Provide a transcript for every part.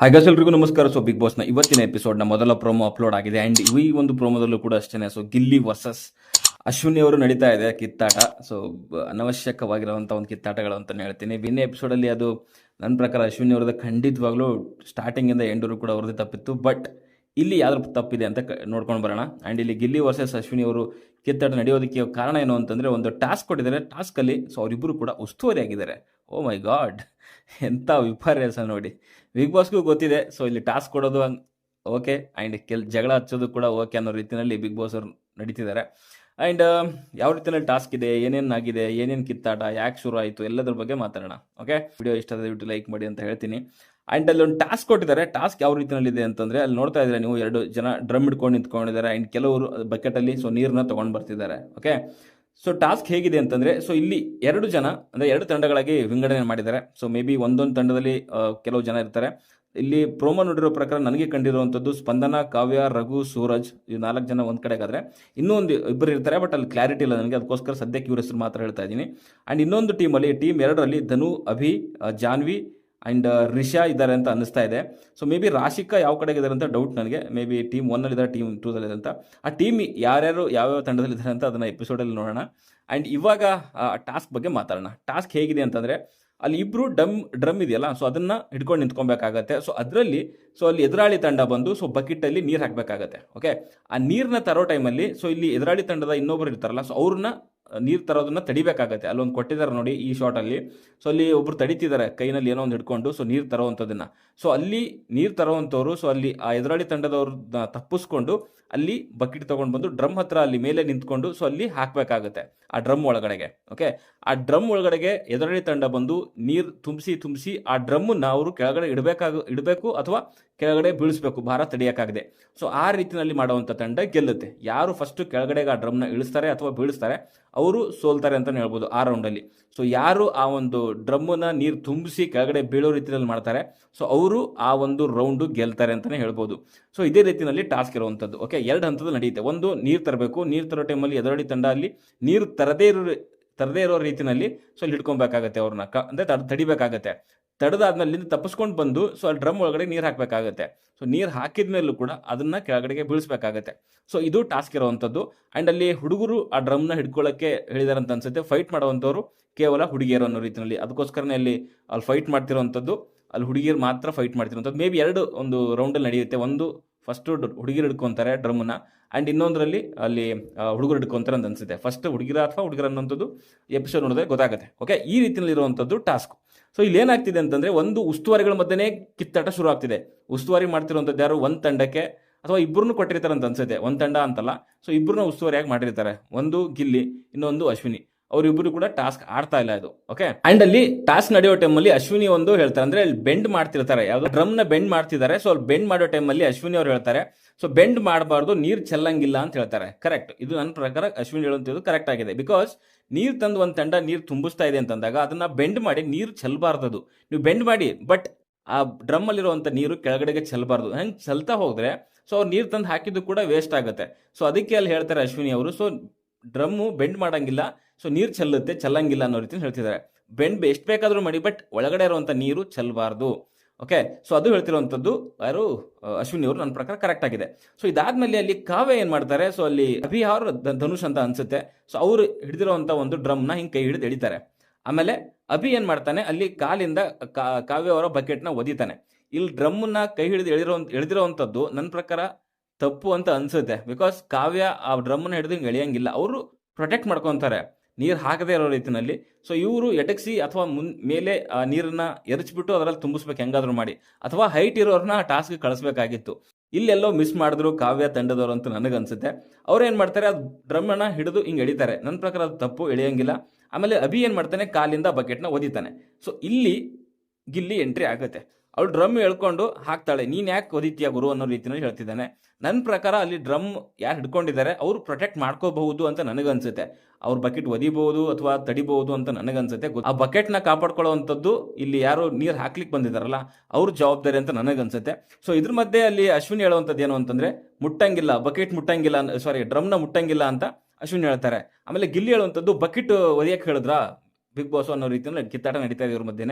ಹಾಗಾಗಿ ಎಲ್ರಿಗೂ ನಮಸ್ಕಾರ. ಸೊ ಬಿಗ್ ಬಾಸ್ನ ಇವತ್ತಿನ ಎಪಿಸೋಡ್ನ ಮೊದಲ ಪ್ರೋಮೋ ಅಪ್ಲೋಡ್ ಆಗಿದೆ. ಆ್ಯಂಡ್ ಈ ಒಂದು ಪ್ರೋಮೋದಲ್ಲೂ ಕೂಡ ಅಷ್ಟೇ ಸೊ ಗಿಲ್ಲಿ ವರ್ಸಸ್ ಅಶ್ವಿನಿ ಅವರು ನಡೀತಾ ಇದೆ ಕಿತ್ತಾಟ. ಸೊ ಅನವಶ್ಯಕವಾಗಿರುವಂಥ ಒಂದು ಕಿತ್ತಾಟಗಳು ಅಂತಲೇ ಹೇಳ್ತೀನಿ. ವಿನ್ನೇ ಎಪಿಸೋಡಲ್ಲಿ ಅದು ನನ್ನ ಪ್ರಕಾರ ಅಶ್ವಿನಿ ಅವರದ ಖಂಡಿತವಾಗ್ಲೂ ಸ್ಟಾರ್ಟಿಂಗಿಂದ ಎಂಡೂರು ಕೂಡ ಅವ್ರದ್ದು ತಪ್ಪಿತ್ತು. ಬಟ್ ಇಲ್ಲಿ ಯಾವ್ದ್ರ ತಪ್ಪಿದೆ ಅಂತ ನೋಡ್ಕೊಂಡು ಬರೋಣ. ಆ್ಯಂಡ್ ಇಲ್ಲಿ ಗಿಲ್ಲಿ ವರ್ಸಸ್ ಅಶ್ವಿನಿ ಅವರು ಕಿತ್ತಾಟ ನಡೆಯೋದಕ್ಕೆ ಕಾರಣ ಏನು ಅಂತಂದರೆ ಒಂದು ಟಾಸ್ಕ್ ಕೊಟ್ಟಿದ್ದಾರೆ. ಟಾಸ್ಕಲ್ಲಿ ಸೊ ಅವರಿಬ್ಬರು ಕೂಡ ಉಸ್ತುವಾರಿ ಆಗಿದ್ದಾರೆ ಓ ಮೈ ಗಾಡ್ ಎಂಥ ವಿಪರ್ಯಾಸ ನೋಡಿ. ಬಿಗ್ ಬಾಸ್ಗೂ ಗೊತ್ತಿದೆ. ಸೊ ಇಲ್ಲಿ ಟಾಸ್ಕ್ ಕೊಡೋದು ಓಕೆ ಆ್ಯಂಡ್ ಕೆಲ್ ಜಗಳ ಹಚ್ಚೋದು ಕೂಡ ಓಕೆ ಅನ್ನೋ ರೀತಿಯಲ್ಲಿ ಬಿಗ್ ಬಾಸ್ ಅವರು ನಡೀತಿದ್ದಾರೆ. ಆ್ಯಂಡ್ ಯಾವ ರೀತಿಯಲ್ಲಿ ಟಾಸ್ಕ್ ಇದೆ? ಏನೇನು ಆಗಿದೆ? ಏನೇನು ಕಿತ್ತಾಟ? ಯಾಕೆ ಶುರು ಆಯಿತು? ಎಲ್ಲದ್ರ ಬಗ್ಗೆ ಮಾತಾಡೋಣ. ಓಕೆ ವಿಡಿಯೋ ಇಷ್ಟ ಆದ ಬಿಟ್ಟು ಲೈಕ್ ಮಾಡಿ ಅಂತ ಹೇಳ್ತೀನಿ. ಆ್ಯಂಡ್ ಅಲ್ಲಿ ಒಂದು ಟಾಸ್ಕ್ ಕೊಟ್ಟಿದ್ದಾರೆ. ಟಾಸ್ಕ್ ಯಾವ ರೀತಿಯಲ್ಲಿ ಇದೆ ಅಂತಂದರೆ, ಅಲ್ಲಿ ನೋಡ್ತಾ ಇದ್ದಾರೆ ನೀವು ಎರಡು ಜನ ಡ್ರಮ್ ಹಿಡ್ಕೊಂಡು ನಿಂತ್ಕೊಂಡಿದ್ದಾರೆ. ಆ್ಯಂಡ್ ಕೆಲವರು ಬಕೆಟಲ್ಲಿ ಸೊ ನೀರನ್ನ ತೊಗೊಂಡು ಬರ್ತಿದ್ದಾರೆ. ಓಕೆ ಸೊ ಟಾಸ್ಕ್ ಹೇಗಿದೆ ಅಂತಂದರೆ ಸೊ ಇಲ್ಲಿ ಎರಡು ಜನ, ಅಂದರೆ ಎರಡು ತಂಡಗಳಾಗಿ ವಿಂಗಡಣೆ ಮಾಡಿದ್ದಾರೆ. ಸೊ ಮೇ ಬಿ ಒಂದೊಂದು ತಂಡದಲ್ಲಿ ಕೆಲವು ಜನ ಇರ್ತಾರೆ. ಇಲ್ಲಿ ಪ್ರೋಮೋ ನೋಡಿರೋ ಪ್ರಕಾರ ನನಗೆ ಕಂಡಿರುವಂಥದ್ದು ಸ್ಪಂದನ, ಕಾವ್ಯ, ರಘು, ಸೂರಜ್ ಇವು ನಾಲ್ಕು ಜನ ಒಂದು ಕಡೆಗಾದರೆ ಇನ್ನೊಂದು ಇಬ್ಬರು ಇರ್ತಾರೆ ಬಟ್ ಅಲ್ಲಿ ಕ್ಲಾರಿಟಿ ಇಲ್ಲ ನನಗೆ. ಅದಕ್ಕೋಸ್ಕರ ಸದ್ಯಕ್ಕೆ ಇವ್ರ ಹೆಸರು ಮಾತ್ರ ಹೇಳ್ತಾ ಇದ್ದೀನಿ. ಆ್ಯಂಡ್ ಇನ್ನೊಂದು ಟೀಮಲ್ಲಿ ಟೀಮ್ ಎರಡರಲ್ಲಿ ಧನು, ಅಭಿ ಜಾನ್ವಿ ಆ್ಯಂಡ್ ರಿಷಾ ಇದ್ದಾರೆ ಅಂತ ಅನಿಸ್ತಾ ಇದೆ. ಸೊ ಮೇ ಬಿ ರಾಶಿಕಾ ಯಾವ ಕಡೆಗೆ ಇದ್ದಾರೆ ಅಂತ ಡೌಟ್ ನನಗೆ. ಮೇ ಬಿ ಟೀಮ್ ಒನ್ನಲ್ಲಿದ್ದಾರೆ ಟೀಮ್ ಟೂದಲ್ಲಿ ಅಂತ. ಆ ಟೀಮ್ ಯಾರ್ಯಾರು, ಯಾವ್ಯಾವ ತಂಡದಲ್ಲಿ ಇದ್ದಾರೆ ಅಂತ ಅದನ್ನು ಎಪಿಸೋಡಲ್ಲಿ ನೋಡೋಣ. ಆ್ಯಂಡ್ ಇವಾಗ ಟಾಸ್ಕ್ ಬಗ್ಗೆ ಮಾತಾಡೋಣ. ಟಾಸ್ಕ್ ಹೇಗಿದೆ ಅಂತಂದರೆ, ಅಲ್ಲಿ ಇಬ್ಬರು ಡಮ್ ಡ್ರಮ್ ಇದೆಯಲ್ಲ ಸೊ ಅದನ್ನು ಹಿಡ್ಕೊಂಡು ನಿಂತ್ಕೊಬೇಕಾಗತ್ತೆ. ಸೊ ಅದರಲ್ಲಿ ಸೊ ಅಲ್ಲಿ ಎದುರಾಳಿ ತಂಡ ಬಂದು ಸೊ ಬಕೆಟಲ್ಲಿ ನೀರು ಹಾಕಬೇಕಾಗತ್ತೆ. ಓಕೆ ಆ ನೀರನ್ನ ತರೋ ಟೈಮಲ್ಲಿ ಸೊ ಇಲ್ಲಿ ಎದುರಾಳಿ ತಂಡದ ಇನ್ನೊಬ್ಬರು ಇರ್ತಾರಲ್ಲ ಸೊ ಅವ್ರನ್ನ ನೀರು ತರೋದನ್ನ ತಡಿಬೇಕಾಗತ್ತೆ. ಅಲ್ಲೊಂದು ಕೊಟ್ಟಿದ್ದಾರೆ ನೋಡಿ ಈ ಶಾರ್ಟಲ್ಲಿ ಸೊ ಅಲ್ಲಿ ಒಬ್ರು ತಡಿತಿದ್ದಾರೆ ಕೈನಲ್ಲಿ ಏನೋ ಒಂದು ಹಿಡ್ಕೊಂಡು ಸೊ ನೀರು ತರೋವಂಥದ್ದನ್ನ. ಸೊ ಅಲ್ಲಿ ನೀರು ತರೋವಂಥವ್ರು ಸೊ ಅಲ್ಲಿ ಆ ಎದುರಾಳಿ ತಂಡದವ್ರನ್ನ ತಪ್ಪಿಸ್ಕೊಂಡು, ಅಲ್ಲಿ ಬಕೆಟ್ ತೊಗೊಂಡು ಬಂದು ಡ್ರಮ್ ಹತ್ರ ಅಲ್ಲಿ ಮೇಲೆ ನಿಂತ್ಕೊಂಡು ಸೊ ಅಲ್ಲಿ ಹಾಕ್ಬೇಕಾಗತ್ತೆ ಆ ಡ್ರಮ್ ಒಳಗಡೆಗೆ ಓಕೆ ಆ ಡ್ರಮ್ ಒಳಗಡೆಗೆ ಎದುರಾಳಿ ತಂಡ ಬಂದು ನೀರು ತುಂಬಿಸಿ ತುಂಬಿಸಿ ಆ ಡ್ರಮ್ಮನ್ನ ಅವರು ಕೆಳಗಡೆ ಇಡಬೇಕಾಗ, ಇಡಬೇಕು ಅಥವಾ ಕೆಳಗಡೆ ಬೀಳಿಸಬೇಕು ಭಾರ ತಡೆಯೋಕ್ಕಾಗದೆ. ಸೊ ಆ ರೀತಿಯಲ್ಲಿ ಮಾಡುವಂಥ ತಂಡ ಗೆಲ್ಲುತ್ತೆ. ಯಾರು ಫಸ್ಟ್ ಕೆಳಗಡೆಗೆ ಆ ಡ್ರಮ್ನ ಇಳಿಸ್ತಾರೆ ಅಥವಾ ಬೀಳಿಸ್ತಾರೆ, ಅವರು ಸೋಲ್ತಾರೆ ಅಂತಲೇ ಹೇಳ್ಬೋದು ಆ ರೌಂಡಲ್ಲಿ ಸೊ ಯಾರು ಆ ಒಂದು ಡ್ರಮ್ಮನ್ನ ನೀರು ತುಂಬಿಸಿ ಕೆಳಗಡೆ ಬೀಳೋ ರೀತಿಯಲ್ಲಿ ಮಾಡ್ತಾರೆ ಸೊ ಅವರು ಆ ಒಂದು ರೌಂಡು ಗೆಲ್ತಾರೆ ಅಂತಲೇ ಹೇಳ್ಬೋದು. ಸೊ ಇದೇ ರೀತಿಯಲ್ಲಿ ಟಾಸ್ಕ್ ಇರುವಂಥದ್ದು ಓಕೆ ಎರಡು ಹಂತದಲ್ಲಿ ನಡೆಯುತ್ತೆ. ಒಂದು, ನೀರು ತರಬೇಕು. ನೀರು ತರೋ ಟೈಮಲ್ಲಿ ಎದುರಡಿ ತಂಡ ಅಲ್ಲಿ ನೀರು ತರದೇ ಇರೋ ತರದೇ ಇರೋ ರೀತಿಯಲ್ಲಿ ಸೊ ಅಲ್ಲಿ ಹಿಡ್ಕೊಬೇಕಾಗತ್ತೆ ಅವ್ರನ್ನ. ಕ, ಅಂದರೆ ತಡ್ ತಡಿಬೇಕಾಗತ್ತೆ. ತಡೆದಾದ್ಮೇಲೆ ಅಲ್ಲಿಂದ ತಪ್ಪಿಸ್ಕೊಂಡು ಬಂದು ಸೊ ಅಲ್ಲಿ ಡ್ರಮ್ ಒಳಗಡೆ ನೀರು ಹಾಕಬೇಕಾಗತ್ತೆ. ಸೊ ನೀರು ಹಾಕಿದ ಮೇಲೂ ಕೂಡ ಅದನ್ನ ಕೆಳಗಡೆಗೆ ಬೀಳಿಸ್ಬೇಕಾಗತ್ತೆ. ಸೊ ಇದು ಟಾಸ್ಕ್ ಇರುವಂಥದ್ದು ಆ್ಯಂಡ್ ಅಲ್ಲಿ ಹುಡುಗರು ಆ ಡ್ರಮ್ನ ಹಿಡ್ಕೊಳ್ಳೋಕ್ಕೆ ಹೇಳಿದಾರೆ ಅಂತ ಅನ್ಸುತ್ತೆ. ಫೈಟ್ ಮಾಡುವಂಥವ್ರು ಕೇವಲ ಹುಡುಗಿಯರು ಅನ್ನೋ ರೀತಿಯಲ್ಲಿ. ಅದಕ್ಕೋಸ್ಕರನೇ ಅಲ್ಲಿ ಅಲ್ಲಿ ಫೈಟ್ ಮಾಡ್ತಿರೋವಂಥದ್ದು. ಅಲ್ಲಿ ಹುಡುಗಿಯರು ಮಾತ್ರ ಫೈಟ್ ಮಾಡ್ತಿರೋಂಥದ್ದು ಮೇ ಬಿ ಎರಡು ಒಂದು ರೌಂಡಲ್ಲಿ ನಡೆಯುತ್ತೆ. ಒಂದು ಫಸ್ಟು ಹುಡುಗಿರು ಹಿಡ್ಕೊತಾರೆ ಡ್ರಮ್ನ. ಆ್ಯಂಡ್ ಇನ್ನೊಂದರಲ್ಲಿ ಅಲ್ಲಿ ಹುಡುಗರು ಹಿಡ್ಕೊಂತಾರೆ ಅಂತ ಅನ್ಸುತ್ತೆ. ಫಸ್ಟ್ ಹುಡುಗಿರ ಅಥವಾ ಹುಡುಗರ ಅನ್ನೋಂಥದ್ದು ಎಪಿಸೋಡ್ ನೋಡಿದ್ರೆ ಗೊತ್ತಾಗುತ್ತೆ. ಓಕೆ ಈ ರೀತಿಯಲ್ಲಿ ಇರುವಂಥದ್ದು ಟಾಸ್ಕ್. ಸೊ ಇಲ್ಲಿ ಏನಾಗ್ತಿದೆ ಅಂತಂದ್ರೆ ಒಂದು ಉಸ್ತುವಾರಿಗಳ ಮಧ್ಯೆನೇ ಕಿತ್ತಾಟ ಶುರು ಆಗ್ತಿದೆ. ಉಸ್ತುವಾರಿ ಮಾಡ್ತಿರುವಂಥದ್ದು ಯಾರು? ಒಂದು ತಂಡಕ್ಕೆ ಅಥವಾ ಇಬ್ಬರನ್ನು ಕೊಟ್ಟಿರ್ತಾರೆ ಅಂತ ಅನ್ಸುತ್ತೆ. ಒಂದು ತಂಡ ಅಂತಲ್ಲ. ಸೊ ಇಬ್ಬರನ್ನ ಉಸ್ತುವಾರಿಯಾಗಿ ಮಾಡಿರ್ತಾರೆ. ಒಂದು ಗಿಲ್ಲಿ, ಇನ್ನೊಂದು ಅಶ್ವಿನಿ. ಅವರಿಬ್ಬರು ಕೂಡ ಟಾಸ್ಕ್ ಆಡ್ತಾ ಇಲ್ಲ ಇದು ಓಕೆ ಅಂಡ್ ಅಲ್ಲಿ ಟಾಸ್ಕ್ ನಡೆಯೋ ಟೈಮಲ್ಲಿ ಅಶ್ವಿನಿ ಒಂದು ಹೇಳ್ತಾರೆ, ಅಂದ್ರೆ ಅಲ್ಲಿ ಬೆಂಡ್ ಮಾಡ್ತಿರ್ತಾರೆ, ಯಾವ್ದು ಡ್ರಮ್ನ ಬೆಂಡ್ ಮಾಡ್ತಿದ್ದಾರೆ ಸೊ ಅಲ್ಲಿ ಬೆಂಡ್ ಮಾಡೋ ಟೈಮಲ್ಲಿ ಅಶ್ವಿನಿ ಅವ್ರು ಹೇಳ್ತಾರೆ ಸೊ ಬೆಂಡ್ ಮಾಡಬಾರ್ದು, ನೀರು ಚೆಲ್ಲಂಗಿಲ್ಲ ಅಂತ ಹೇಳ್ತಾರೆ ಕರೆಕ್ಟ್ ಇದು ನನ್ನ ಪ್ರಕಾರ ಅಶ್ವಿನಿ ಹೇಳುವಂಥದ್ದು ಕರೆಕ್ಟ್ ಆಗಿದೆ ಬಿಕಾಸ್ ನೀರು ತಂದು ಒಂದು ತಂಡ ನೀರು ತುಂಬಿಸ್ತಾ ಇದೆ ಅಂತಂದಾಗ ಅದನ್ನ ಬೆಂಡ್ ಮಾಡಿ ನೀರು ಅದು ನೀವು ಬೆಂಡ್ ಮಾಡಿ ಬಟ್ ಆ ಡ್ರಮ್ ಅಲ್ಲಿರುವಂಥ ನೀರು ಕೆಳಗಡೆಗೆ ಚೆಲ್ಲಬಾರ್ದು ಹಂಗೆ ಚೆಲ್ತಾ ಹೋದ್ರೆ ಸೊ ಅವ್ರು ನೀರು ತಂದು ಹಾಕಿದ್ದು ಕೂಡ ವೇಸ್ಟ್ ಆಗುತ್ತೆ. ಸೊ ಅದಕ್ಕೆ ಅಲ್ಲಿ ಹೇಳ್ತಾರೆ ಅಶ್ವಿನಿ ಅವರು ಸೊ ಡ್ರಮ್ಮು ಬೆಂಡ್ ಮಾಡಂಗಿಲ್ಲ ಸೊ ನೀರು ಚೆಲ್ಲುತ್ತೆ, ಚೆಲ್ಲಂಗಿಲ್ಲ ಅನ್ನೋ ರೀತಿ ಹೇಳ್ತಿದ್ದಾರೆ. ಬೆಂಡ್ ಎಷ್ಟು ಬೇಕಾದರೂ ಮಾಡಿ ಬಟ್ ಒಳಗಡೆ ಇರುವಂಥ ನೀರು ಚೆಲ್ಲಬಾರ್ದು ಓಕೆ ಸೊ ಅದು ಹೇಳ್ತಿರುವಂಥದ್ದು ಯಾರು? ಅಶ್ವಿನಿ ಅವರು ನನ್ನ ಪ್ರಕಾರ ಕರೆಕ್ಟ್ ಆಗಿದೆ. ಸೊ ಇದಾದ್ಮೇಲೆ ಅಲ್ಲಿ ಕಾವ್ಯ ಏನು ಮಾಡ್ತಾರೆ? ಸೊ ಅಲ್ಲಿ ಅಭಿಹಾರ್ ಧನುಷ್ ಅಂತ ಅನ್ಸುತ್ತೆ. ಸೊ ಅವರು ಹಿಡಿದಿರುವಂಥ ಒಂದು ಡ್ರಮ್ನ ಹಿಂಗೆ ಕೈ ಹಿಡಿದು ಎಳಿತಾರೆ. ಆಮೇಲೆ ಅಭಿ ಏನು ಮಾಡ್ತಾನೆ? ಅಲ್ಲಿ ಕಾಲಿಂದ ಕಾವ್ಯ ಅವರ ಬಕೆಟ್ನ ಒದಿತಾನೆ. ಇಲ್ಲಿ ಡ್ರಮ್ಮನ್ನ ಕೈ ಹಿಡಿದು ಎಳಿರೋ, ಎಳೆದಿರೋವಂಥದ್ದು ನನ್ನ ಪ್ರಕಾರ ತಪ್ಪು ಅಂತ ಅನ್ಸುತ್ತೆ. ಬಿಕಾಸ್ ಕಾವ್ಯ ಆ ಡ್ರಮ್ಮನ್ನ ಹಿಡಿದು ಹಿಂಗೆ ಎಳೆಯಂಗಿಲ್ಲ. ಅವರು ಪ್ರೊಟೆಕ್ಟ್ ಮಾಡ್ಕೊತಾರೆ. ನೀರು ಹಾಕದೇ ಇರೋ ರೀತಿಯಲ್ಲಿ ಸೊ ಇವರು ಎಟಕ್ಸಿ ಅಥವಾ ಮುನ್, ಮೇಲೆ ನೀರನ್ನ ಎರಚ್ಬಿಟ್ಟು ಅದರಲ್ಲಿ ತುಂಬಿಸ್ಬೇಕು, ಹೆಂಗಾದರೂ ಮಾಡಿ. ಅಥವಾ ಹೈಟ್ ಇರೋರನ್ನ ಟಾಸ್ಕ್ ಕಳಿಸ್ಬೇಕಾಗಿತ್ತು. ಇಲ್ಲೆಲ್ಲೋ ಮಿಸ್ ಮಾಡಿದ್ರು, ಕಾವ್ಯ ತಂಡದವರು ಅಂತ ನನಗನ್ಸುತ್ತೆ. ಅವ್ರು ಏನು ಮಾಡ್ತಾರೆ, ಅದು ಡ್ರಮ್ಮನ್ನ ಹಿಡಿದು ಹಿಂಗೆ ಎಳಿತಾರೆ. ನನ್ನ ಪ್ರಕಾರ ಅದು ತಪ್ಪು, ಎಳೆಯಂಗಿಲ್ಲ. ಆಮೇಲೆ ಅಭಿ ಏನು ಮಾಡ್ತಾನೆ, ಕಾಲಿಂದ ಬಕೆಟ್ನ ಒದಿತಾನೆ. ಸೊ ಇಲ್ಲಿ ಗಿಲ್ಲಿ ಎಂಟ್ರಿ ಆಗುತ್ತೆ. ಅವಳು ಡ್ರಮ್ ಹೇಳ್ಕೊಂಡು ಹಾಕ್ತಾಳೆ. ನೀನು ಯಾಕೆ ಒದಿತೀಯ ಗುರು ಅನ್ನೋ ರೀತಿಯಲ್ಲಿ ಹೇಳ್ತಿದ್ದಾನೆ. ನನ್ನ ಪ್ರಕಾರ ಅಲ್ಲಿ ಡ್ರಮ್ ಯಾರು ಹಿಡ್ಕೊಂಡಿದ್ದಾರೆ, ಅವರು ಪ್ರೊಟೆಕ್ಟ್ ಮಾಡ್ಕೋಬಹುದು ಅಂತ ನನಗನ್ಸುತ್ತೆ. ಅವ್ರ ಬಕೆಟ್ ಒದಿಬಹುದು ಅಥವಾ ತಡಿಬಹುದು ಅಂತ ನನಗನ್ಸುತ್ತೆ. ಆ ಬಕೆಟ್ನ ಕಾಪಾಡ್ಕೊಳ್ಳುವಂಥದ್ದು ಇಲ್ಲಿ ಯಾರು ನೀರು ಹಾಕ್ಲಿಕ್ಕೆ ಬಂದಿದ್ದಾರಲ್ಲ, ಅವ್ರ ಜವಾಬ್ದಾರಿ ಅಂತ ನನಗನ್ಸುತ್ತೆ. ಸೊ ಇದ್ರ ಮಧ್ಯೆ ಅಲ್ಲಿ ಅಶ್ವಿನಿ ಹೇಳುವಂಥದ್ದು ಏನು ಅಂತಂದ್ರೆ, ಮುಟ್ಟಂಗಿಲ್ಲ, ಬಕೆಟ್ ಮುಟ್ಟಂಗಿಲ್ಲ ಸಾರಿ ಡ್ರಮ್ನ ಮುಟ್ಟಂಗಿಲ್ಲ ಅಂತ ಅಶ್ವಿನಿ ಹೇಳ್ತಾರೆ. ಆಮೇಲೆ ಗಿಲ್ಲಿ ಹೇಳುವಂಥದ್ದು, ಬಕೆಟ್ ಒದಿಯಕ್ಕೆ ಹೇಳಿದ್ರಾ? ಬಿಗ್ ಬಾಸ್ ಅನ್ನೋ ರೀತಿಯಲ್ಲಿ ಕಿತ್ತಾಟ ನಡೀತಾ ಇದೆ ಇವ್ರ ಮಧ್ಯೆ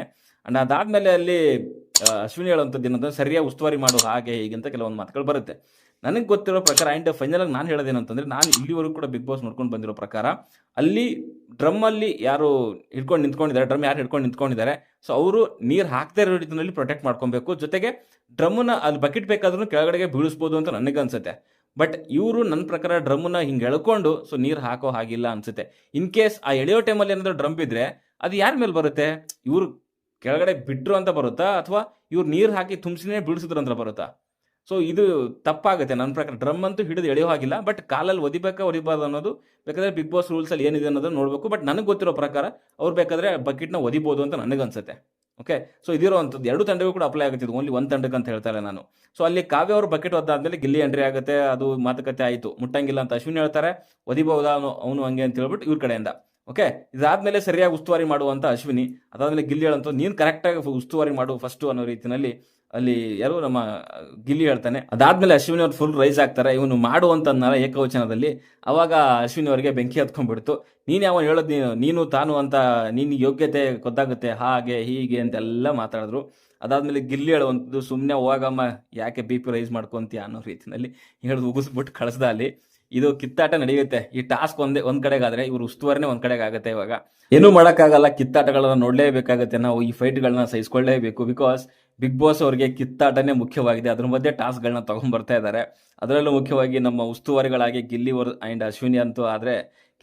ಅಂಡ್ ಅದಾದ್ಮೇಲೆ ಅಲ್ಲಿ ಅಶ್ವಿನಿ ಹೇಳುವಂಥದ್ದು ಏನಂದ್ರೆ ಸರಿಯಾಗಿ ಉಸ್ತುವಾರಿ ಮಾಡು ಹಾಗೆ ಹೀಗೆ ಅಂತ ಕೆಲವೊಂದು ಮಾತುಗಳು ಬರುತ್ತೆ. ನನಗೆ ಗೊತ್ತಿರೋ ಪ್ರಕಾರ ಆ್ಯಂಡ್ ಫೈನಲ್ ಆಗಿ ನಾನು ಹೇಳೋದೇನಂತಂದ್ರೆ ನಾನು ಇಲ್ಲಿವರೆಗೂ ಕೂಡ ಬಿಗ್ ಬಾಸ್ ನೋಡ್ಕೊಂಡು ಬಂದಿರೋ ಪ್ರಕಾರ, ಅಲ್ಲಿ ಡ್ರಮ್ ಅಲ್ಲಿ ಯಾರು ಹಿಡ್ಕೊಂಡು ನಿಂತ್ಕೊಂಡಿದ್ದಾರೆ, ಡ್ರಮ್ ಯಾರು ಹಿಡ್ಕೊಂಡು ನಿಂತ್ಕೊಂಡಿದ್ದಾರೆ ಸೊ ಅವರು ನೀರು ಹಾಕ್ತಾ ಇರೋ ರೀತಿಯಲ್ಲಿ ಪ್ರೊಟೆಕ್ಟ್ ಮಾಡ್ಕೊಬೇಕು. ಜೊತೆಗೆ ಡ್ರಮ್ಮನ್ನ ಅಲ್ಲಿ ಬಕೆಟ್ ಬೇಕಾದ್ರೂ ಕೆಳಗಡೆಗೆ ಬೀಳಿಸ್ಬೋದು ಅಂತ ನನಗೆ ಅನ್ಸುತ್ತೆ ಬಟ್ ಇವರು ನನ್ನ ಪ್ರಕಾರ ಡ್ರಮ್ನ ಹಿಂಗೆ ಎಳ್ಕೊಂಡು, ಸೊ ನೀರು ಹಾಕೋ ಹಾಗಿಲ್ಲ ಅನ್ಸುತ್ತೆ. ಇನ್ ಕೇಸ್ ಆ ಎಳೆಯೋ ಟೈಮಲ್ಲಿ ಏನಾದರೂ ಡ್ರಮ್ ಇದ್ರೆ, ಅದು ಯಾರ ಮೇಲೆ ಬರುತ್ತೆ? ಇವರು ಕೆಳಗಡೆ ಬಿಟ್ರು ಅಂತ ಬರುತ್ತಾ? ಅಥವಾ ಇವ್ರು ನೀರು ಹಾಕಿ ತುಂಬಿಸಿನೇ ಬೀಳಿಸಿದ್ರು ಅಂತ ಬರುತ್ತಾ? ಸೊ ಇದು ತಪ್ಪಾಗುತ್ತೆ. ನನ್ನ ಪ್ರಕಾರ ಡ್ರಮ್ ಅಂತೂ ಹಿಡಿದು ಎಳೆಯೋ ಹಾಗಿಲ್ಲ ಬಟ್ ಕಾಲಲ್ಲಿ ಒದಿಬೇಕಾ, ಒದಿಬಾರ್ದು ಅನ್ನೋದು, ಬೇಕಾದ್ರೆ ಬಿಗ್ ಬಾಸ್ ರೂಲ್ಸಲ್ಲಿ ಏನಿದೆ ಅನ್ನೋದನ್ನ ನೋಡಬೇಕು. ಬಟ್ ನನಗೆ ಗೊತ್ತಿರೋ ಪ್ರಕಾರ ಅವ್ರು ಬೇಕಾದ್ರೆ ಬಕೆಟ್ನ ಒದಿಬೋದು ಅಂತ ನನಗನ್ಸುತ್ತೆ. ಓಕೆ ಸೊ ಇದಿರೋವಂಥದ್ದು ಎರಡು ತಂಡಗಳು ಕೂಡ ಅಪ್ಲೈ ಆಗುತ್ತೆ. ಓನ್ಲಿ ಒಂದು ತಂಡಕ್ಕೆ ಅಂತ ಹೇಳ್ತಾರೆ ನಾನು. ಸೊ ಅಲ್ಲಿ ಕಾವ್ಯ ಅವರು ಬಕೆಟ್ ಒದ್ದಾದ್ಮೇಲೆ ಗಿಲ್ಲಿ ಎಂಟ್ರಿ ಆಗುತ್ತೆ. ಅದು ಮಾತುಕತೆ ಆಯಿತು. ಮುಟ್ಟಂಗಿಲ್ಲ ಅಂತ ಅಶ್ವಿನ್ ಹೇಳ್ತಾರೆ. ಒದಿಬಹುದಾ ಅವನು ಅವನು ಹಂಗೆ ಅಂತ ಹೇಳ್ಬಿಟ್ಟು ಇವ್ರ ಕಡೆಯಿಂದ. ಓಕೆ ಇದಾದ್ಮೇಲೆ ಸರಿಯಾಗಿ ಉಸ್ತುವಾರಿ ಮಾಡುವಂಥ ಅಶ್ವಿನಿ. ಅದಾದ್ಮೇಲೆ ಗಿಲ್ಲಿ ಹೇಳಂತ ನೀನು ಕರೆಕ್ಟಾಗಿ ಉಸ್ತುವಾರಿ ಮಾಡು ಫಸ್ಟು ಅನ್ನೋ ರೀತಿನಲ್ಲಿ ಅಲ್ಲಿ ಯಾರು ನಮ್ಮ ಗಿಲ್ಲಿ ಹೇಳ್ತಾನೆ, ಅದಾದ್ಮೇಲೆ ಅಶ್ವಿನಿ ಅವ್ರು ಫುಲ್ ರೈಸ್ ಆಗ್ತಾರೆ, ಇವನು ಮಾಡು ಅಂತ ಅನ್ನಲ್ಲ ಏಕವಚನದಲ್ಲಿ. ಅವಾಗ ಅಶ್ವಿನಿ ಅವರಿಗೆ ಬೆಂಕಿ ಹತ್ಕೊಂಡ್ಬಿಡ್ತು. ನೀನು ಯಾವ ಹೇಳೋದು ನೀನು? ನೀನು ತಾನು ಅಂತ ನಿನ್ನ ಯೋಗ್ಯತೆ ಗೊತ್ತಾಗುತ್ತೆ, ಹಾಗೆ ಹೀಗೆ ಅಂತೆಲ್ಲ ಮಾತಾಡಿದ್ರು. ಅದಾದ್ಮೇಲೆ ಗಿಲ್ಲಿ ಹೇಳುವಂಥದ್ದು ಸುಮ್ಮನೆ ಹೋಗಮ್ಮ, ಯಾಕೆ ಬಿ ಪಿ ರೈಸ್ ಮಾಡ್ಕೊಂತೀಯ ಅನ್ನೋ ರೀತಿಯಲ್ಲಿ ಹೇಳೋದು ಉಗಿಸ್ಬಿಟ್ಟು ಕಳಿಸ್ದ ಅಲ್ಲಿ. ಇದು ಕಿತ್ತಾಟ ನಡೆಯುತ್ತೆ. ಈ ಟಾಸ್ಕ್ ಒಂದೇ, ಒಂದ್ ಕಡೆಗಾದ್ರೆ ಇವರು ಉಸ್ತುವಾರಿನೇ ಒಂದ್ ಕಡೆಗೆ ಆಗುತ್ತೆ ಇವಾಗ. ಏನೂ ಮಾಡೋಕ್ಕಾಗಲ್ಲ, ಕಿತ್ತಾಟಗಳನ್ನ ನೋಡಲೇಬೇಕಾಗುತ್ತೆ. ನಾವು ಈ ಫೈಟ್ಗಳನ್ನ ಸಹಿಸ್ಕೊಳ್ಳೇಬೇಕು ಬಿಕಾಸ್ ಬಿಗ್ ಬಾಸ್ ಅವ್ರಿಗೆ ಕಿತ್ತಾಟನೇ ಮುಖ್ಯವಾಗಿದೆ. ಅದ್ರ ಮಧ್ಯೆ ಟಾಸ್ಕ್ಗಳನ್ನ ತಗೊಂಡ್ಬರ್ತಾ ಇದ್ದಾರೆ ಅದರಲ್ಲೂ ಮುಖ್ಯವಾಗಿ ನಮ್ಮ ಉಸ್ತುವಾರಿಗಳಾಗಿ ಗಿಲ್ಲಿ ವರ್ ಆ್ಯಂಡ್ ಅಶ್ವಿನಿ ಅಂತೂ ಆದರೆ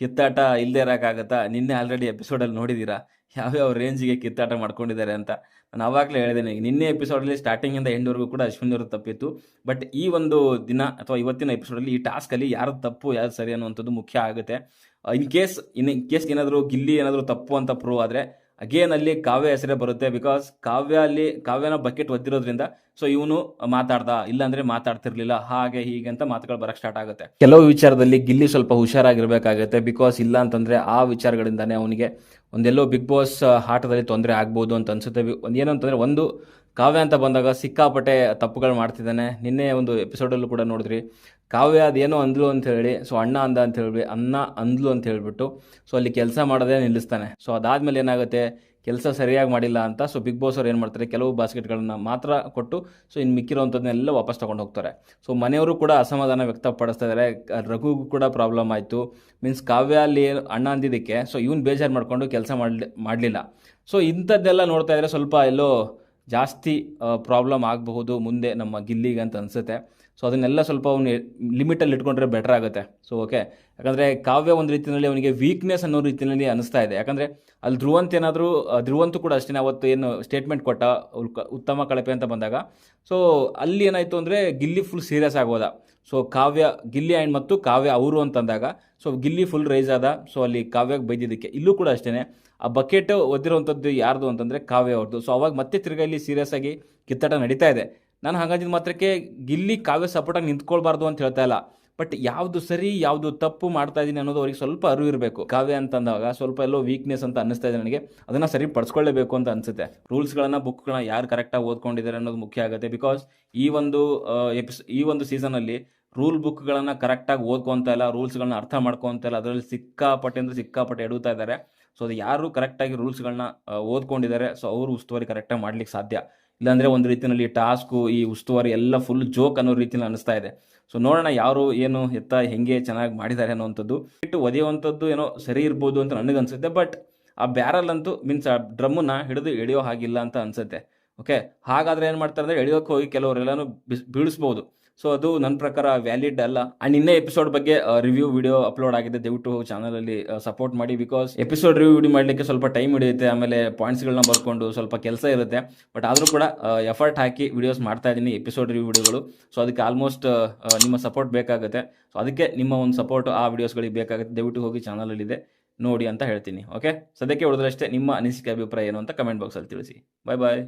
ಕಿತ್ತಾಟ ಇಲ್ಲದೆ ಇರೋಕ್ಕಾಗತ್ತಾ? ನಿನ್ನೆ ಆಲ್ರೆಡಿ ಎಪಿಸೋಡಲ್ಲಿ ನೋಡಿದ್ದೀರಾ ಯಾವ್ಯಾವ ರೇಂಜಿಗೆ ಕಿತ್ತಾಟ ಮಾಡ್ಕೊಂಡಿದ್ದಾರೆ ಅಂತ. ನಾನು ಆವಾಗಲೇ ಹೇಳಿದ್ದೇನೆ, ನಿನ್ನೆ ಎಪಿಸೋಡಲ್ಲಿ ಸ್ಟಾರ್ಟಿಂಗಿಂದ ಎಂಡ್ವರೆಗೂ ಕೂಡ ಅಶ್ವಿನಿ ಅವರು ತಪ್ಪಿತ್ತು. ಬಟ್ ಈ ಒಂದು ದಿನ ಅಥವಾ ಇವತ್ತಿನ ಎಪಿಸೋಡಲ್ಲಿ ಈ ಟಾಸ್ಕಲ್ಲಿ ಯಾರು ತಪ್ಪು ಯಾರು ಸರಿ ಅನ್ನುವಂಥದ್ದು ಮುಖ್ಯ ಆಗುತ್ತೆ. ಇನ್ ಕೇಸ್ ಇನ್ ಕೇಸ್ ಏನಾದರೂ ಗಿಲ್ಲಿ ಏನಾದರೂ ತಪ್ಪು ಅಂತ ಪ್ರೂವ್ ಆದರೆ ಅಗೇನ್ ಅಲ್ಲಿ ಕಾವ್ಯ ಹೆಸರೇ ಬರುತ್ತೆ ಬಿಕಾಸ್ ಕಾವ್ಯ ಅಲ್ಲಿ ಕಾವ್ಯನ ಬಕೆಟ್ ಒದ್ದಿರೋದ್ರಿಂದ ಸೊ ಇವನು ಮಾತಾಡ್ದ, ಇಲ್ಲಾಂದ್ರೆ ಮಾತಾಡ್ತಿರ್ಲಿಲ್ಲ, ಹಾಗೆ ಹೀಗೆ ಅಂತ ಮಾತುಗಳು ಬರಕ್ ಸ್ಟಾರ್ಟ್ ಆಗುತ್ತೆ. ಕೆಲವು ವಿಚಾರದಲ್ಲಿ ಗಿಲ್ಲಿ ಸ್ವಲ್ಪ ಹುಷಾರಾಗಿರ್ಬೇಕಾಗುತ್ತೆ ಬಿಕಾಸ್ ಇಲ್ಲ ಅಂತಂದ್ರೆ ಆ ವಿಚಾರಗಳಿಂದಾನೇ ಅವನಿಗೆ ಒಂದೆಲ್ಲೋ ಬಿಗ್ ಬಾಸ್ ಆಟದಲ್ಲಿ ತೊಂದರೆ ಆಗ್ಬೋದು ಅಂತ ಅನ್ಸುತ್ತೆ. ಏನಂತಂದ್ರೆ ಒಂದ್ ಏನು ಒಂದು ಕಾವ್ಯ ಅಂತ ಬಂದಾಗ ಸಿಕ್ಕಾಪಟ್ಟೆ ತಪ್ಪುಗಳು ಮಾಡ್ತಿದ್ದಾನೆ. ನಿನ್ನೆ ಒಂದು ಎಪಿಸೋಡಲ್ಲೂ ಕೂಡ ನೋಡಿದ್ರಿ. ಕಾವ್ಯ ಅದೇನೋ ಅಂದ್ಲು ಅಂತ ಹೇಳಿ, ಸೊ ಅಣ್ಣ ಅಂದ ಅಂತ ಹೇಳಿ ಅನ್ನ ಅಂದ್ಲು ಅಂತ ಹೇಳಿಬಿಟ್ಟು, ಸೊ ಅಲ್ಲಿ ಕೆಲಸ ಮಾಡೋದೇ ನಿಲ್ಲಿಸ್ತಾನೆ. ಸೊ ಅದಾದ್ಮೇಲೆ ಏನಾಗುತ್ತೆ, ಕೆಲಸ ಸರಿಯಾಗಿ ಮಾಡಿಲ್ಲ ಅಂತ, ಸೊ ಬಿಗ್ ಬಾಸ್ ಅವ್ರು ಏನು ಮಾಡ್ತಾರೆ, ಕೆಲವು ಬಾಸ್ಕೆಟ್ಗಳನ್ನು ಮಾತ್ರ ಕೊಟ್ಟು, ಸೊ ಇನ್ನು ಮಿಕ್ಕಿರೋಂಥದ್ದನ್ನೆಲ್ಲ ವಾಪಸ್ ತೊಗೊಂಡು ಹೋಗ್ತಾರೆ. ಸೊ ಮನೆಯವರು ಕೂಡ ಅಸಮಾಧಾನ ವ್ಯಕ್ತಪಡಿಸ್ತಾ ಇದ್ದಾರೆ ರಘುಗೂ ಕೂಡ ಪ್ರಾಬ್ಲಮ್ ಆಯಿತು. ಮೀನ್ಸ್ ಕಾವ್ಯ ಅಲ್ಲಿ ಅಣ್ಣ ಅಂದಿದ್ದಕ್ಕೆ, ಸೊ ಇವ್ನು ಬೇಜಾರು ಮಾಡಿಕೊಂಡು ಕೆಲಸ ಮಾಡಲಿ, ಮಾಡಲಿಲ್ಲ. ಸೊ ಇಂಥದ್ದೆಲ್ಲ ನೋಡ್ತಾ ಇದ್ರೆ ಸ್ವಲ್ಪ ಎಲ್ಲೋ ಜಾಸ್ತಿ ಪ್ರಾಬ್ಲಮ್ ಆಗಬಹುದು ಮುಂದೆ ನಮ್ಮ ಗಿಲ್ಲಿಗೆ ಅಂತ ಅನಿಸುತ್ತೆ. ಸೊ ಅದನ್ನೆಲ್ಲ ಸ್ವಲ್ಪ ಅವನು ಲಿಮಿಟಲ್ಲಿ ಇಟ್ಕೊಂಡ್ರೆ ಬೆಟರ್ ಆಗುತ್ತೆ. ಸೊ ಓಕೆ ಯಾಕಂದರೆ ಕಾವ್ಯ ಒಂದು ರೀತಿಯಲ್ಲಿ ಅವನಿಗೆ ವೀಕ್ನೆಸ್ ಅನ್ನೋ ರೀತಿಯಲ್ಲಿ ಅನಿಸ್ತಾ ಇದೆ. ಯಾಕಂದರೆ ಅಲ್ಲಿ ಧ್ರುವಂತ ಏನಾದರೂ ಧ್ರುವಂತು ಕೂಡ ಅಷ್ಟೇ ಅವತ್ತು ಏನು ಸ್ಟೇಟ್ಮೆಂಟ್ ಕೊಟ್ಟ ಉತ್ತಮ ಕಳಪೆ ಅಂತ ಬಂದಾಗ. ಸೊ ಅಲ್ಲಿ ಏನಾಯಿತು ಅಂದರೆ ಗಿಲ್ಲಿ ಫುಲ್ ಸೀರಿಯಸ್ ಆಗೋದ. ಸೊ ಕಾವ್ಯ, ಗಿಲ್ಲಿ ಆ್ಯಂಡ್ ಮತ್ತು ಕಾವ್ಯ ಅವರು ಅಂತಂದಾಗ ಸೊ ಗಿಲ್ಲಿ ಫುಲ್ ರೈಸ್ ಆದ. ಸೊ ಅಲ್ಲಿ ಕಾವ್ಯಗೆ ಬೈದಿದ್ದಕ್ಕೆ. ಇಲ್ಲೂ ಕೂಡ ಅಷ್ಟೇ ಆ ಬಕೆಟ್ ಒದ್ದಿರುವಂಥದ್ದು ಯಾರ್ದು ಅಂತಂದರೆ ಕಾವ್ಯ ಅವ್ರದ್ದು ಸೊ ಅವಾಗ ಮತ್ತೆ ತಿರ್ಗಾ ಇಲ್ಲಿ ಸೀರಿಯಸ್ ಆಗಿ ಕಿತ್ತಾಟ ನಡೀತಾ ಇದೆ. ನಾನು ಹಾಗಾಗಿ ಮಾತ್ರಕ್ಕೆ ಗಿಲ್ಲಿ ಕಾವ್ಯ ಸಪೋರ್ಟಾಗಿ ನಿಂತ್ಕೊಳ್ಬಾರ್ದು ಅಂತ ಹೇಳ್ತಾ ಇಲ್ಲ. ಬಟ್ ಯಾವುದು ಸರಿ, ಯಾವುದು ತಪ್ಪು ಮಾಡ್ತಾ ಇದ್ದೀನಿ ಅನ್ನೋದು ಅವ್ರಿಗೆ ಸ್ವಲ್ಪ ಅರಿವು ಇರಬೇಕು. ಕಾವ್ಯ ಅಂತಂದಾಗ ಸ್ವಲ್ಪ ಎಲ್ಲೋ ವೀಕ್ನೆಸ್ ಅಂತ ಅನ್ನಿಸ್ತಾ ಇದೆ ನನಗೆ. ಅದನ್ನು ಸರಿ ಪಡಿಸ್ಕೊಳ್ಳೇಬೇಕು ಅಂತ ಅನಿಸುತ್ತೆ. ರೂಲ್ಸ್ಗಳನ್ನು ಬುಕ್ಗಳನ್ನ ಯಾರು ಕರೆಕ್ಟಾಗಿ ಓದ್ಕೊಂಡಿದ್ದಾರೆ ಅನ್ನೋದು ಮುಖ್ಯ ಆಗುತ್ತೆ. ಬಿಕಾಸ್ ಈ ಒಂದು ಎಪಿಸ್ ಈ ಒಂದು ಸೀಸನಲ್ಲಿ ರೂಲ್ ಬುಕ್ಗಳನ್ನು ಕರೆಕ್ಟಾಗಿ ಓದ್ಕೊಂತ ಇಲ್ಲ ರೂಲ್ಸ್ಗಳನ್ನ ಅರ್ಥ ಮಾಡ್ಕೊಂತ ಇಲ್ಲ, ಅದರಲ್ಲಿ ಸಿಕ್ಕಾಪಟ್ಟೆ ಅಂದರೆ ಸಿಕ್ಕಾಪಟ್ಟೆ ಎಡುತ್ತಾ ಇದ್ದಾರೆ. ಸೊ ಅದು ಯಾರು ಕರೆಕ್ಟಾಗಿ ರೂಲ್ಸ್ಗಳನ್ನ ಓದ್ಕೊಂಡಿದ್ದಾರೆ ಸೊ ಅವರು ಉಸ್ತುವಾರಿ ಕರೆಕ್ಟಾಗಿ ಮಾಡ್ಲಿಕ್ಕೆ ಸಾಧ್ಯ. ಇಲ್ಲಾಂದ್ರೆ ಒಂದು ರೀತಿಯಲ್ಲಿ ಟಾಸ್ಕು, ಈ ಉಸ್ತುವಾರಿ ಎಲ್ಲ ಫುಲ್ ಜೋಕ್ ಅನ್ನೋ ರೀತಿಯಲ್ಲಿ ಅನಿಸ್ತಾ ಇದೆ. ಸೊ ನೋಡೋಣ ಯಾರು ಏನು ಎತ್ತ, ಹೆಂಗೆ ಚೆನ್ನಾಗಿ ಮಾಡಿದ್ದಾರೆ ಅನ್ನೋವಂಥದ್ದು. ಇಟ್ಟು ಒದೆಯುವಂಥದ್ದು ಏನೋ ಸರಿ ಇರ್ಬೋದು ಅಂತ ಅನಿಸುತ್ತೆ ಬಟ್ ಆ ಬ್ಯಾರಲ್ ಅಂತೂ ಮೀನ್ಸ್ ಆ ಡ್ರಮ್ಮನ್ನ ಹಿಡಿದು ಎಳೆಯೋ ಹಾಗಿಲ್ಲ ಅಂತ ಅನಿಸುತ್ತೆ. ಓಕೆ ಹಾಗಾದರೆ ಏನು ಮಾಡ್ತಾರೆ ಅಂದರೆ ಎಳೆಯೋಕೆ ಹೋಗಿ ಕೆಲವರೆಲ್ಲನೂ ಬಿಸ್, ಬೀಳಿಸ್ಬೋದು. ಸೊ ಅದು ನನ್ನ ಪ್ರಕಾರ ವ್ಯಾಲಿಡ್ ಅಲ್ಲ. ಅಂಡ್ ಇನ್ನೇ ಎಪಿಸೋಡ್ ಬಗ್ಗೆ ರಿವ್ಯೂ ವಿಡಿಯೋ ಅಪ್ಲೋಡ್ ಆಗಿದೆ. ದಯವಿಟ್ಟು ಚಾನಲಲ್ಲಿ ಸಪೋರ್ಟ್ ಮಾಡಿ ಬಿಕಾಸ್ ಎಪಿಸೋಡ್ ರಿವ್ಯೂ ವಿಡಿಯೋ ಮಾಡಲಿಕ್ಕೆ ಸ್ವಲ್ಪ ಟೈಮ್ ಹಿಡಿಯುತ್ತೆ. ಆಮೇಲೆ ಪಾಯಿಂಟ್ಸ್ಗಳನ್ನ ಬರ್ಕೊಂಡು ಸ್ವಲ್ಪ ಕೆಲಸ ಇರುತ್ತೆ. ಬಟ್ ಆದರೂ ಕೂಡ ಎಫರ್ಟ್ ಹಾಕಿ ವಿಡಿಯೋಸ್ ಮಾಡ್ತಾ ಇದ್ದೀನಿ ಎಪಿಸೋಡ್ ರಿವ್ಯೂ ವಿಡಿಯೋಗಳು ಸೊ ಅದಕ್ಕೆ ಆಲ್ಮೋಸ್ಟ್ ನಿಮ್ಮ ಸಪೋರ್ಟ್ ಬೇಕಾಗುತ್ತೆ. ಸೊ ಅದಕ್ಕೆ ನಿಮ್ಮ ಒಂದು ಸಪೋರ್ಟ್ ಆ ವಿಡಿಯೋಸ್ಗಳಿಗೆ ಬೇಕಾಗುತ್ತೆ. ದಯವಿಟ್ಟು ಹೋಗಿ ಚಾನಲಲ್ಲಿದೆ ನೋಡಿ ಅಂತ ಹೇಳ್ತೀನಿ. ಓಕೆ ಸದ್ಯಕ್ಕೆ ಉಳಿದ್ರಷ್ಟೇ ನಿಮ್ಮ ಅನಿಸಿಕೆ ಅಭಿಪ್ರಾಯ ಏನು ಅಂತ ಕಮೆಂಟ್ ಬಾಕ್ಸಲ್ಲಿ ತಿಳಿಸಿ. ಬಾಯ್ ಬಾಯ್